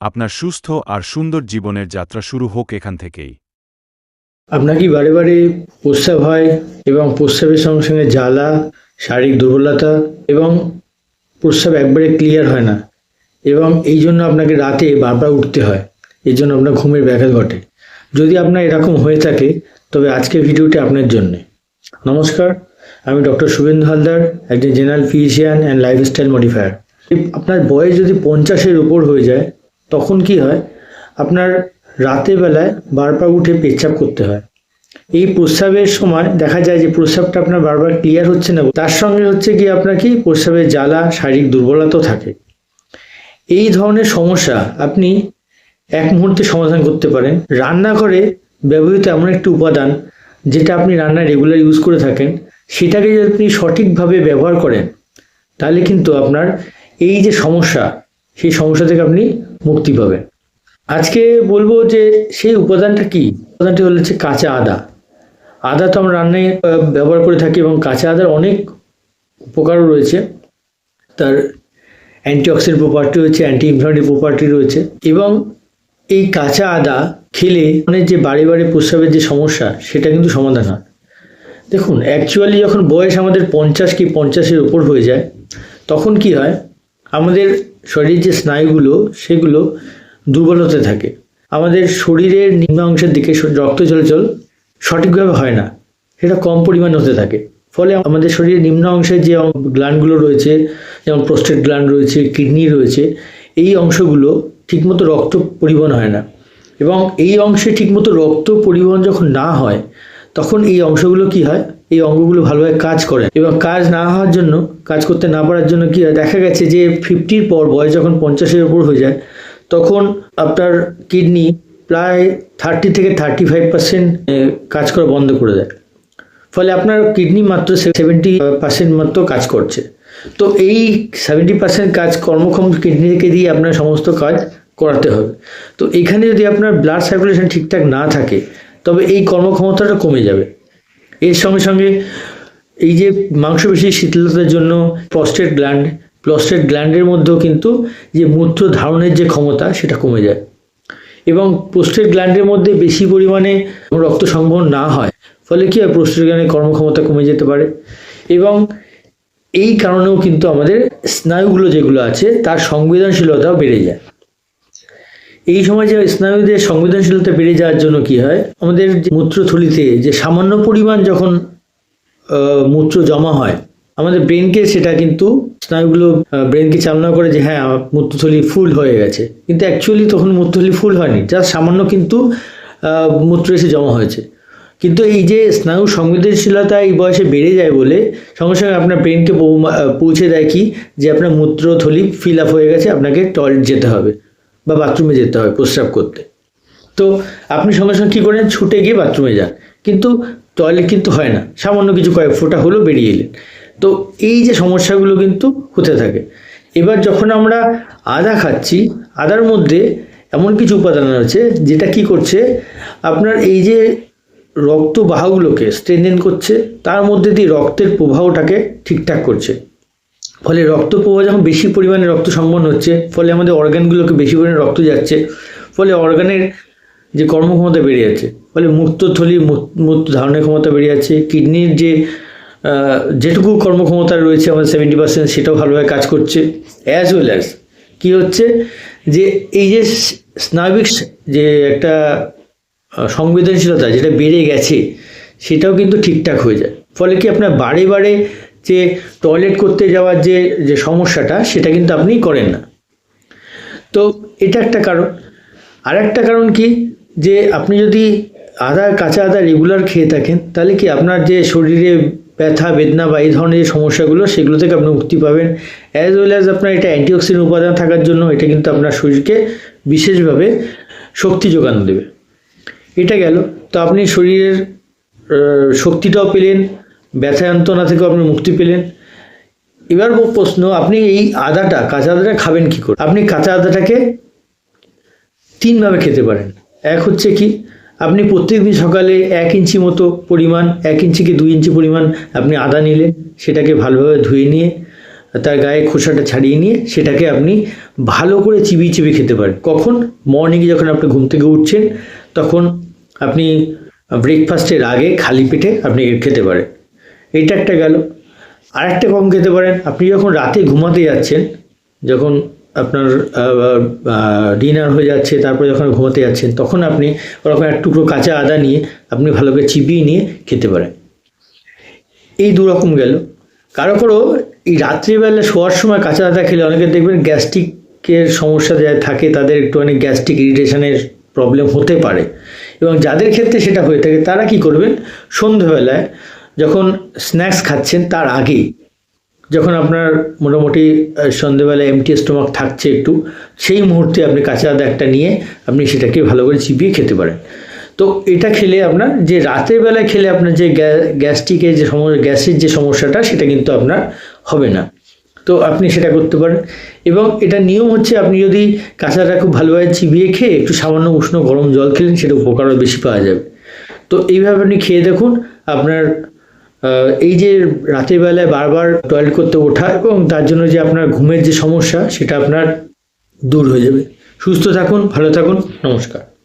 আপনার সুস্থ আর সুন্দর জীবনের যাত্রা শুরু হোক এখান থেকেই। আপনার কি বারে বারে প্রস্রাব হয় এবং প্রস্রাবের সঙ্গে সঙ্গে জ্বালা, শারীরিক দুর্বলতা এবং প্রস্রাব একবারে ক্লিয়ার হয় না? এবং এই জন্য আপনাকে রাতে বারবার উঠতে হয়। এই জন্য আপনার ঘুমের ব্যাঘাত ঘটে। যদি আপনার এরকম হয়ে থাকে, তবে আজকের ভিডিওটি আপনার জন্যে। নমস্কার, আমি ডক্টর শুভেন্দু হালদার, একজন general physician and lifestyle modifier আপনার বয়স যদি পঞ্চাশের উপর হয়ে যায় তখন কি হয়? আপনার রাতের বেলায় বারবার উঠে পেচ্ছাপ করতে হয়। এই প্রস্রাবের সময় দেখা যায় যে প্রস্রাবটা আপনার বারবার ক্লিয়ার হচ্ছে না। তার সঙ্গে হচ্ছে কি আপনার কি? প্রস্রাবের জ্বালা, শারীরিক দুর্বলতাও থাকে। এই ধরনের সমস্যা আপনি এক মুহূর্তে সমাধান করতে পারেন। রান্নাঘরে ব্যবহৃত এমন একটি উপাদান যেটা আপনি রান্নায় রেগুলার ইউজ করে থাকেন, সেটাকে যদি আপনি সঠিকভাবে ব্যবহার করেন, তাহলে কিন্তু আপনার এই যে সমস্যা সেই সমস্যা থেকে আপনি মুক্তি পাবেন। আজকে বলব যে সেই উপাদানটা কি? উপাদানটি হচ্ছে কাঁচা আদা। আদা তো আমরা রান্নায় ব্যবহার করে থাকি এবং কাঁচা আদার অনেক উপকারও রয়েছে। তার অ্যান্টিঅক্সিডেন্ট প্রপার্টি রয়েছে অ্যান্টি ইনফ্লামেটরি প্রপার্টি রয়েছে এবং এই কাঁচা আদা খেলে মানে যে বাড়ি বাড়ি প্রস্রাবের যে সমস্যা, সেটা কিন্তু সমাধান হয়। দেখুন অ্যাকচুয়ালি যখন বয়স আমাদের পঞ্চাশ কি পঞ্চাশের উপর হয়ে যায়, তখন কি হয়? আমাদের শরীরের যে স্নায়ুগুলো, সেগুলো দুর্বল হতে থাকে। আমাদের শরীরের নিম্ন অংশের দিকে রক্ত চলাচল সঠিকভাবে হয় না। সেটা কম পরিমাণে হতে থাকে। ফলে আমাদের শরীরের নিম্ন অংশের যে গ্ল্যান্ডগুলো রয়েছে, যেমন প্রোস্টেট গ্ল্যান্ড রয়েছে কিডনি রয়েছে, এই অংশগুলো ঠিকমতো রক্ত পরিবহন হয় না। এবং এই অংশে ঠিকমতো রক্ত পরিবহন যখন না হয়, তখন এই অংশগুলো কি হয়? এই অঙ্গগুলো ভালোভাবে কাজ করে। এবং কাজ না হওয়ার জন্য, কাজ করতে না পারার জন্য কি দেখা গেছে যে ফিফটির পর বয়স যখন পঞ্চাশের উপর হয়ে যায়, তখন আপনার কিডনি প্রায় থার্টি থেকে থার্টি ফাইভ পার্সেন্ট কাজ করা বন্ধ করে দেয়। ফলে আপনার কিডনি মাত্র সেভেন্টি পার্সেন্ট মাত্র কাজ করছে। তো এই সেভেন্টি পার্সেন্ট কাজ কর্মক্ষম কিডনিকে দিয়ে আপনার সমস্ত কাজ করাতে হবে। তো এখানে যদি আপনার ব্লাড সার্কুলেশন ঠিকঠাক না থাকে, তবে এই কর্মক্ষমতাটা কমে যাবে। এর সঙ্গে সঙ্গে এই যে মাংসপেশির শিথিলতার জন্য প্রস্টেট গ্ল্যান্ড প্রস্টেট গ্ল্যান্ডের মধ্যেও কিন্তু যে মূত্র ধারণের যে ক্ষমতা সেটা কমে যায়। এবং প্রোস্টেট গ্ল্যান্ডের মধ্যে বেশি পরিমাণে রক্ত সংবহন না হয়, ফলে কি হয়? প্রোস্টেট গ্ল্যান্ডের কর্মক্ষমতা কমে যেতে পারে। এবং এই কারণেও কিন্তু আমাদের স্নায়ুগুলো যেগুলো আছে, তার সংবেদনশীলতাও বেড়ে যায়। এই সময় যে স্নায়ুদের সংবেদনশীলতা বেড়ে যাওয়ার জন্য কি হয়? আমাদের যে মূত্রথলিতে যে সামান্য পরিমাণ যখন মূত্র জমা হয়, আমাদের ব্রেনকে সেটা কিন্তু স্নায়ুগুলো ব্রেনকে চালনা করে যে হ্যাঁ মূত্রথলি ফুল হয়ে গেছে। কিন্তু অ্যাকচুয়ালি তখন মূত্রথলি ফুল হয়নি জাস্ট সামান্য কিন্তু মূত্র এসে জমা হয়েছে। কিন্তু এই যে স্নায়ু সংবেদনশীলতা এই বয়সে বেড়ে যায় বলে, সঙ্গে সঙ্গে আপনার ব্রেনকে পৌঁছে দেয় কি? যে আপনার মূত্রথলি ফিল আপ হয়ে গেছে, আপনাকে টয়লেট যেতে হবে। বা বাথরুমে যেতে হয়, প্রস্রাব করতে। তো আপনি সঙ্গে সঙ্গে কী করেন? ছুটে গিয়ে বাথরুমে যান। কিন্তু টয়লেট কিন্তু হয় না। সামান্য কিছু কয়েক ফোঁটা হলো বেরিয়ে এলেন। তো এই যে সমস্যাগুলো কিন্তু হতে থাকে। এবার যখন আমরা আদা খাচ্ছি, আদার মধ্যে এমন কিছু উপাদান আছে, যেটা কি করছে? আপনার এই যে রক্ত বাহাগুলোকে স্ট্রেনদেন করছে, তার মধ্যে দিয়ে রক্তের প্রবাহটাকে ঠিকঠাক করছে। ফলে রক্ত প্রবাহ যখন বেশি পরিমাণে রক্ত সংবহন হচ্ছে, ফলে আমাদের অর্গানগুলোকে বেশি পরিমাণে রক্ত যাচ্ছে, ফলে অর্গানের যে কর্মক্ষমতা বেড়ে যাচ্ছে, ফলে মূত্রথলির মূ- মূত্র ধারণের ক্ষমতা বেড়ে যাচ্ছে, কিডনির যে যেটুকু কর্মক্ষমতা রয়েছে আমাদের সেভেন্টি পার্সেন্ট সেটাও ভালোভাবে কাজ করছে। অ্যাজ ওয়েল অ্যাজ কী হচ্ছে? যে এই যে স্নায়বিক যে একটা সংবেদনশীলতা যেটা বেড়ে গেছে, সেটাও কিন্তু ঠিকঠাক হয়ে যায়। ফলে কি আপনার বারে বারে যে টয়লেট করতে যাওয়ার যে যে সমস্যাটা, সেটা কিন্তু আপনি করেন না। তো এটা একটা কারণ। আর একটা কারণ কি? যে আপনি যদি আদা, কাঁচা আদা রেগুলার খেয়ে থাকেন, তাহলে কি আপনার যে শরীরে ব্যথা, বেদনা বা এই ধরনের যে সমস্যাগুলো, সেগুলো থেকে আপনি মুক্তি পাবেন। অ্যাজ ওয়েল অ্যাজ আপনার এটা অ্যান্টিঅক্সিডেন্ট উপাদান থাকার জন্য, এটা কিন্তু আপনার শরীরকে বিশেষভাবে শক্তি যোগান দেবে। এটা গেল। তো আপনি শরীরের শক্তিটাও পেলেন ব্যথা যন্ত্রণা থেকেও আপনি মুক্তি পেলেন। এবার প্রশ্ন, আপনি এই আদাটা, কাঁচা আদাটা খাবেন কি করে? আপনি কাঁচা আদাটাকে তিনভাবে খেতে পারেন। এক হচ্ছে কি, আপনি প্রত্যেকদিন সকালে এক ইঞ্চি মতো পরিমাণ, এক ইঞ্চি কি দুই ইঞ্চি পরিমাণ আপনি আদা নিলেন, সেটাকে ভালোভাবে ধুয়ে নিয়ে, তার গায়ে খোসাটা ছাড়িয়ে নিয়ে, সেটাকে আপনি ভালো করে চিবিয়ে চিবিয়ে খেতে পারেন। কখন? মর্নিংয়ে যখন আপনি ঘুম থেকে উঠছেন, তখন আপনি ব্রেকফাস্টের আগে খালি পেটে আপনি খেতে পারেন। এটা একটা গেল। আর একটা কম খেতে পারেন। আপনি যখন রাতে ঘুমাতে যাচ্ছেন, যখন আপনার ডিনার হয়ে যাচ্ছে, তারপরে যখন ঘুমাতে যাচ্ছেন, তখন আপনি ওরকম এক টুকরো কাঁচা আদা নিয়ে আপনি ভালো করে চিবিয়ে নিয়ে খেতে পারেন। এই দু রকম গেল। কারও কারও এই রাত্রিবেলা শোয়ার সময় কাঁচা আদা খেলে অনেকে দেখবেন গ্যাস্ট্রিকের সমস্যা যা থাকে, তাদের একটুখানি গ্যাস্ট্রিক ইরিটেশনের প্রবলেম হতে পারে। এবং যাদের ক্ষেত্রে সেটা হয়ে থাকে, তারা কি করবেন? সন্ধ্যেবেলায় যখন স্ন্যাক্স খাচ্ছেন তার আগে যখন আপনার মোটামুটি আহ, সন্ধ্যেবেলায় এমটি স্টোমাক থাকছে একটু সেই মুহূর্তে আপনি কাঁচা আদা একটা নিয়ে আপনি সেটাকে ভালো করে চিবিয়ে খেতে পারেন। তো এটা খেলে আপনার যে রাতের বেলায় খেলে আপনার যে গ্যাস্ট্রিকের যে সমস্যা গ্যাসের যে সমস্যাটা সেটা কিন্তু আপনার হবে না। তো আপনি সেটা করতে পারেন। এবং এটা নিয়ম হচ্ছে আপনি যদি কাঁচাটা খুব ভালোভাবে চিবিয়ে খেয়ে একটু সামান্য উষ্ণ গরম জল খেলেন সেটা উপকারও বেশি পাওয়া যাবে। তো এইভাবে আপনি খেয়ে দেখুন আপনার এই যে রাতের বেলায় বারবার টয়লেট করতে ওঠা এবং তার জন্য যে আপনার ঘুমের যে সমস্যা, সেটা আপনার দূর হয়ে যাবে। সুস্থ থাকুন, ভালো থাকুন, নমস্কার।